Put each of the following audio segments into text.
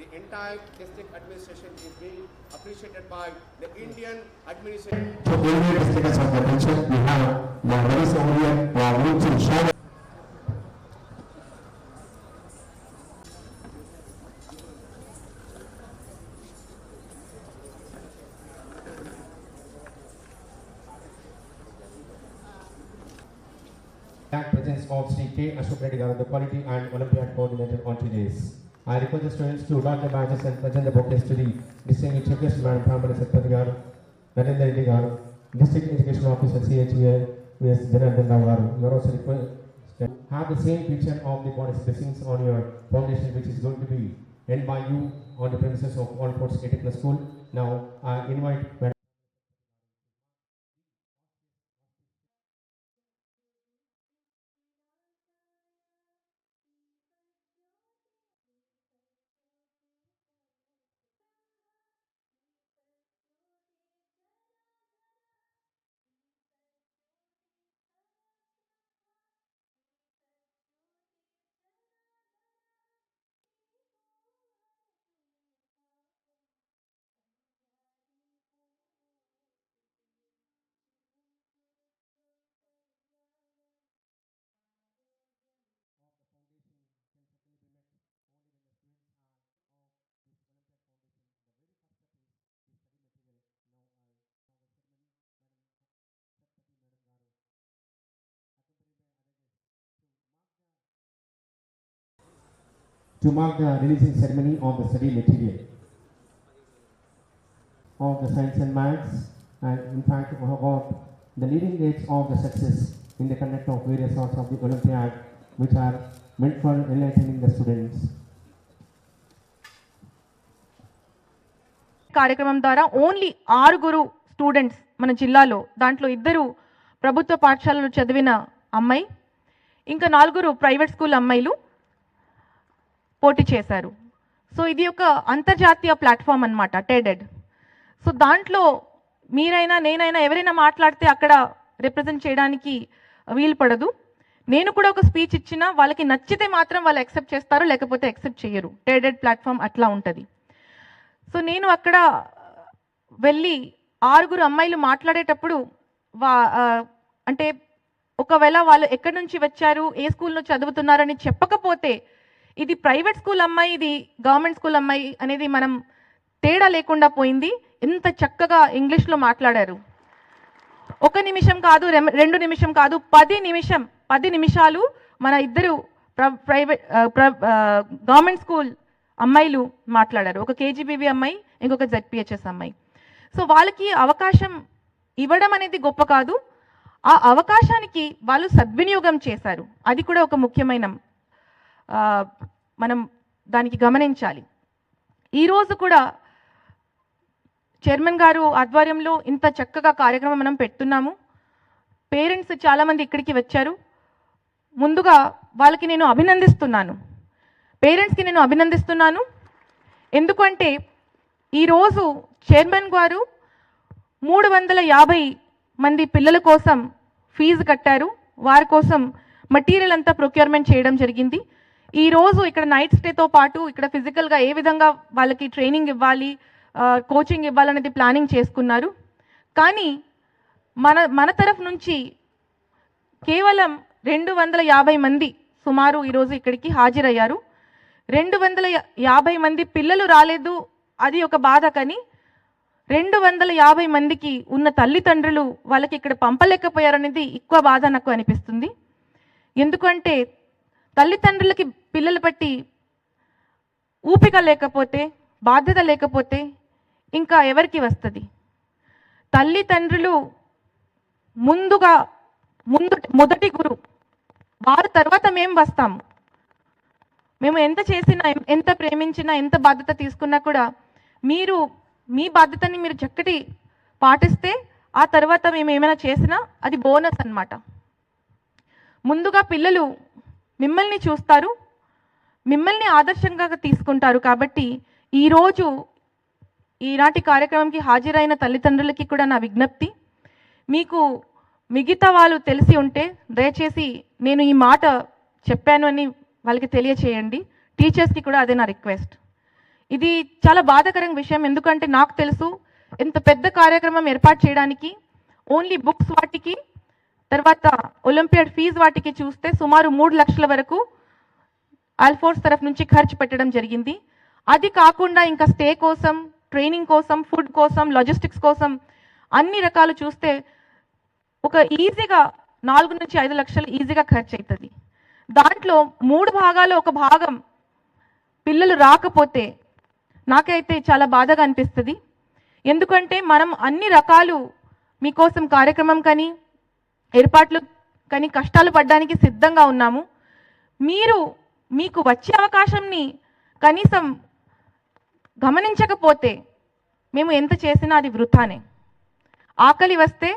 the entire district administration is being appreciated by the Indian administration. To elevate the status of the culture, we have the very Soviet, uh, root to show That presence of Sri K. Ashok Reddy the Quality and Olympiad Coordinator on today's. I request the students to dot the badges and present the to the distinguished guest, Madam Pramana Satpati Garu, Narendra Reddy Garu, District Education Officer CHVA, V.S. Janardhan Rao Garu. You are also requested have the same picture of the goddess blessings on your foundation, which is going to be held by you on the premises of All Courts Technical School. Now, I invite Madam to mark the releasing ceremony of the study material of the science and maths and in fact about the leading edge of the success in the conduct of various sorts of the Olympiad which are meant for enlightening the students. కార్యక్రమం ద్వారా only ఆరుగురు students మన జిల్లాలో దాంట్లో ఇద్దరు ప్రభుత్వ పాఠశాలలో చదివిన అమ్మాయి ఇంకా నాలుగురు ప్రైవేట్ స్కూల్ అమ్మాయిలు పోటీ చేశారు. సో ఇది ఒక అంతర్జాతీయ ప్లాట్ఫామ్ అనమాట టెడెడ్. సో దాంట్లో మీరైనా నేనైనా ఎవరైనా మాట్లాడితే అక్కడ రిప్రజెంట్ చేయడానికి వీలు పడదు. నేను కూడా ఒక స్పీచ్ ఇచ్చినా వాళ్ళకి నచ్చితే మాత్రం వాళ్ళు యాక్సెప్ట్ చేస్తారు లేకపోతే యాక్సెప్ట్ చేయరు. టెడెడ్ ప్లాట్ఫామ్ అట్లా ఉంటుంది. సో నేను అక్కడ వెళ్ళి ఆరుగురు అమ్మాయిలు మాట్లాడేటప్పుడు వా అంటే ఒకవేళ వాళ్ళు ఎక్కడి నుంచి వచ్చారు ఏ స్కూల్లో చదువుతున్నారని చెప్పకపోతే ఇది ప్రైవేట్ స్కూల్ అమ్మాయి ఇది గవర్నమెంట్ స్కూల్ అమ్మాయి అనేది మనం తేడా లేకుండా పోయింది. ఎంత చక్కగా ఇంగ్లీష్లో మాట్లాడారు. ఒక నిమిషం కాదు రెండు నిమిషం కాదు పది నిమిషం పది నిమిషాలు మన ఇద్దరు ప్ర- ప్రైవేట్ గవర్నమెంట్ స్కూల్ అమ్మాయిలు మాట్లాడారు. ఒక కేజీబీవీ అమ్మాయి ఇంకొక జెడ్పిహెచ్ఎస్ అమ్మాయి. సో వాళ్ళకి అవకాశం ఇవ్వడం అనేది గొప్ప కాదు. ఆ అవకాశానికి వాళ్ళు సద్వినియోగం చేశారు. అది కూడా ఒక ముఖ్యమైన మనం దానికి గమనించాలి. ఈరోజు కూడా చైర్మన్ గారు ఆధ్వర్యంలో ఇంత చక్కగా కార్యక్రమం మనం పెడుతున్నాము. పేరెంట్స్ చాలామంది ఇక్కడికి వచ్చారు. ముందుగా వాళ్ళకి నేను అభినందిస్తున్నాను. పేరెంట్స్కి నేను అభినందిస్తున్నాను. ఎందుకంటే ఈరోజు చైర్మన్ గారు మూడు వందల యాభై మంది పిల్లల కోసం ఫీజు కట్టారు. వారి కోసం మటీరియల్ అంతా ప్రొక్యూర్మెంట్ చేయడం జరిగింది. ఈ రోజు ఇక్కడ నైట్ స్టేతో పాటు ఇక్కడ ఫిజికల్గా ఏ విధంగా వాళ్ళకి ట్రైనింగ్ ఇవ్వాలి కోచింగ్ ఇవ్వాలనేది ప్లానింగ్ చేసుకున్నారు. కానీ మన మన తరఫు నుంచి కేవలం రెండు వందల యాభై మంది సుమారు ఈరోజు ఇక్కడికి హాజరయ్యారు. రెండు వందల యాభై మంది పిల్లలు రాలేదు అది ఒక బాధ కానీ రెండు వందల యాభై మందికి ఉన్న తల్లిదండ్రులు వాళ్ళకి ఇక్కడ పంపలేకపోయారనేది ఎక్కువ బాధ నాకు అనిపిస్తుంది. ఎందుకంటే తల్లిదండ్రులకి పిల్లలు పట్టి ఊపిక లేకపోతే బాధ్యత లేకపోతే ఇంకా ఎవరికి వస్తుంది? తల్లిదండ్రులు ముందుగా ముందు మొదటి గురు వారి తర్వాత మేము వస్తాము మేము ఎంత చేసినా ఎంత ప్రేమించినా ఎంత బాధ్యత తీసుకున్నా కూడా మీరు మీ బాధ్యతని మీరు చక్కటి పాటిస్తే ఆ తర్వాత మేము ఏమైనా చేసినా అది బోనస్ అన్నమాట. ముందుగా పిల్లలు మిమ్మల్ని చూస్తారు మిమ్మల్ని ఆదర్శంగా తీసుకుంటారు కాబట్టి ఈరోజు ఈనాటి కార్యక్రమంకి హాజరైన తల్లిదండ్రులకి కూడా నా విజ్ఞప్తి. మీకు మిగతా వాళ్ళు తెలిసి ఉంటే దయచేసి నేను ఈ మాట చెప్పాను అని వాళ్ళకి తెలియచేయండి. టీచర్స్కి కూడా అదే నా రిక్వెస్ట్. ఇది చాలా బాధాకరం విషయం. ఎందుకంటే నాకు తెలుసు ఇంత పెద్ద కార్యక్రమం ఏర్పాటు చేయడానికి ఓన్లీ బుక్స్ వాటికి తర్వాత ఒలింపియాడ్ ఫీజు వాటికి చూస్తే సుమారు మూడు లక్షల వరకు ఆల్ఫోర్స్ తరఫు నుంచి ఖర్చు పెట్టడం జరిగింది. అది కాకుండా ఇంకా స్టే కోసం ట్రైనింగ్ కోసం ఫుడ్ కోసం లాజిస్టిక్స్ కోసం అన్ని రకాలు చూస్తే ఒక ఈజీగా నాలుగు నుంచి ఐదు లక్షలు ఈజీగా ఖర్చు అవుతుంది దాంట్లో మూడు భాగాలు ఒక భాగం పిల్లలు రాకపోతే నాకైతే చాలా బాధగా అనిపిస్తుంది. ఎందుకంటే మనం అన్ని రకాలు మీకోసం కార్యక్రమం కానీ ఏర్పాట్లు కానీ కష్టాలు పడడానికి సిద్ధంగా ఉన్నాము. మీరు మీకు వచ్చే అవకాశంని కనీసం గమనించకపోతే మేము ఎంత చేసినా అది వృథానే ఆకలి వస్తే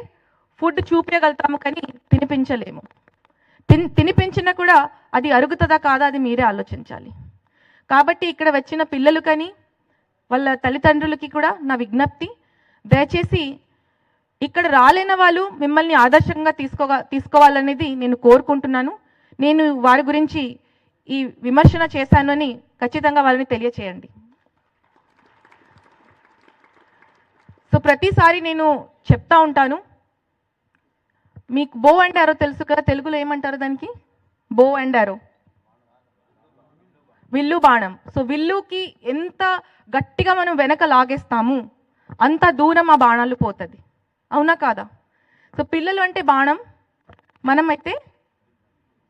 ఫుడ్ చూపించగలుగుతాము కానీ తినిపించలేము. తిన్ తినిపించినా కూడా అది అరుగుతుందా కాదా అది మీరే ఆలోచించాలి. కాబట్టి ఇక్కడ వచ్చిన పిల్లలు కానీ వాళ్ళ తల్లిదండ్రులకి కూడా నా విజ్ఞప్తి దయచేసి ఇక్కడ రాలేని వాళ్ళు మిమ్మల్ని ఆదర్శంగా తీసుకోగా తీసుకోవాలనేది నేను కోరుకుంటున్నాను. నేను వారి గురించి ఈ విమర్శన చేశానని ఖచ్చితంగా వాళ్ళని తెలియచేయండి. సో ప్రతిసారి నేను చెప్తా ఉంటాను. మీకు బో అండ్ ఆరో తెలుసు కదా తెలుగులో ఏమంటారు దానికి? బో అండ్ ఆరో. విల్లు బాణం. సో విల్లుకి ఎంత గట్టిగా మనం వెనక లాగేస్తాము అంత దూరం ఆ బాణాలు పోతుంది. అవునా కాదా? సో పిల్లలు అంటే బాణం మనమైతే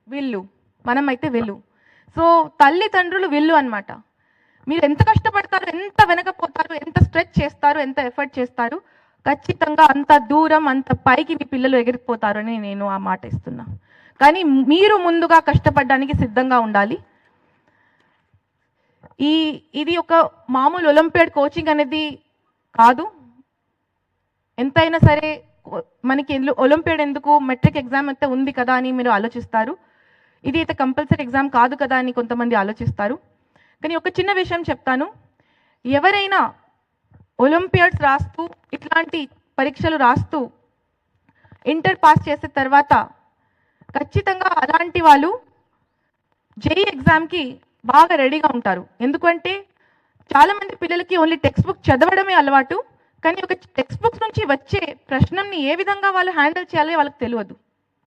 విల్లు మనమైతే విల్లు. సో తల్లిదండ్రులు విల్లు అనమాట మీరు ఎంత కష్టపడతారు ఎంత వెనకపోతారు ఎంత స్ట్రెచ్ చేస్తారు ఎంత ఎఫర్ట్ చేస్తారు ఖచ్చితంగా అంత దూరం అంత పైకి మీ పిల్లలు ఎగిరిపోతారు అని నేను ఆ మాట ఇస్తున్నా. కానీ మీరు ముందుగా కష్టపడడానికి సిద్ధంగా ఉండాలి. ఈ ఇది ఒక మామూలు ఒలింపియాడ్ కోచింగ్ అనేది కాదు. ఎంతైనా సరే మనకి ఎందులో ఒలింపియాడ్ ఎందుకు మెట్రిక్ ఎగ్జామ్ అయితే ఉంది కదా అని మీరు ఆలోచిస్తారు. ఇది అయితే కంపల్సరీ ఎగ్జామ్ కాదు కదా అని కొంతమంది ఆలోచిస్తారు. కానీ ఒక చిన్న విషయం చెప్తాను. ఎవరైనా ఒలింపియాడ్స్ రాస్తూ ఇట్లాంటి పరీక్షలు రాస్తూ ఇంటర్ పాస్ చేసిన తర్వాత ఖచ్చితంగా అలాంటి వాళ్ళు జేఈ ఎగ్జామ్కి బాగా రెడీగా ఉంటారు. ఎందుకంటే చాలామంది పిల్లలకి ఓన్లీ టెక్స్ట్ బుక్ చదవడమే అలవాటు. కానీ ఒక టెక్స్ట్ బుక్స్ నుంచి వచ్చే ప్రశ్నని ఏ విధంగా వాళ్ళు హ్యాండిల్ చేయాలో వాళ్ళకి తెలియదు.